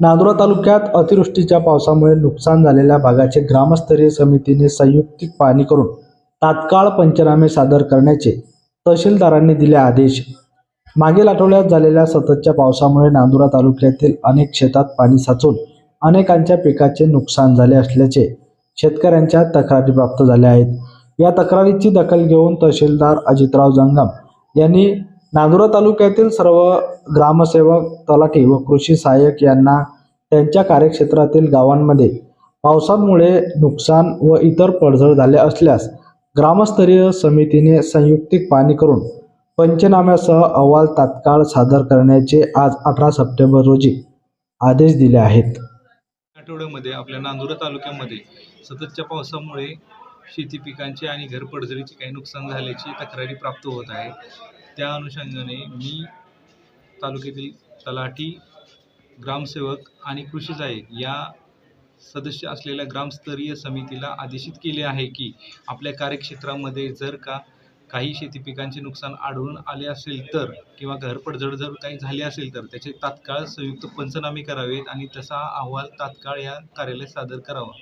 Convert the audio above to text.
नांदुरा तालुक्यात अतिवृष्टीच्या पावसामुळे नुकसान झालेल्या भागाचे ग्रामस्तरीय समितीने संयुक्तिक पाहणी करून तात्काळ पंचनामे सादर करण्याचे तहसीलदारांनी दिले आदेश. मागील आठवड्यात झालेल्या सततच्या पावसामुळे नांदुरा तालुक्यातील अनेक शेतात पाणी साचून अनेकांच्या पिकाचे नुकसान झाले असल्याचे शेतकऱ्यांच्या तक्रारी प्राप्त झाल्या आहेत. या तक्रारीची दखल घेऊन तहसीलदार अजितराव जंगम यांनी नांदुरा तालुक्यातील सर्व ग्रामसेवक तलाठी व कृषी सहाय्यक यांना त्यांच्या कार्यक्षेत्रातील गावांमध्ये पावसामुळे नुकसान व इतर पडझड झाले असल्यास ग्रामस्तरीय समितीने संयुक्तिक पाणी करून पंचनाम्यासह अहवाल तात्काळ सादर करण्याचे आज अठरा सप्टेंबर रोजी आदेश दिले आहेत. आठवड्यामध्ये आपल्या नांदुरा तालुक्यामध्ये सततच्या पावसामुळे शेती पिकांचे आणि घर पडझडीचे काही नुकसान झाल्याची तक्रारी प्राप्त होत आहे. त्या अनुषंगाने मी तालुक्यातील तलाठी ग्रामसेवक आणि कृषी सहाय्यक या सदस्य असलेल्या ग्रामस्तरीय समितीला आदेशित केले आहे की आपल्या कार्यक्षेत्रामध्ये जर का काही शेती पिकांचे नुकसान आढळून आले असेल तर किंवा घरपडझड जर काही झाले असेल तर त्याचे तात्काळ संयुक्त पंचनामे करावेत आणि तसा अहवाल तात्काळ या कार्यालयात सादर करावा.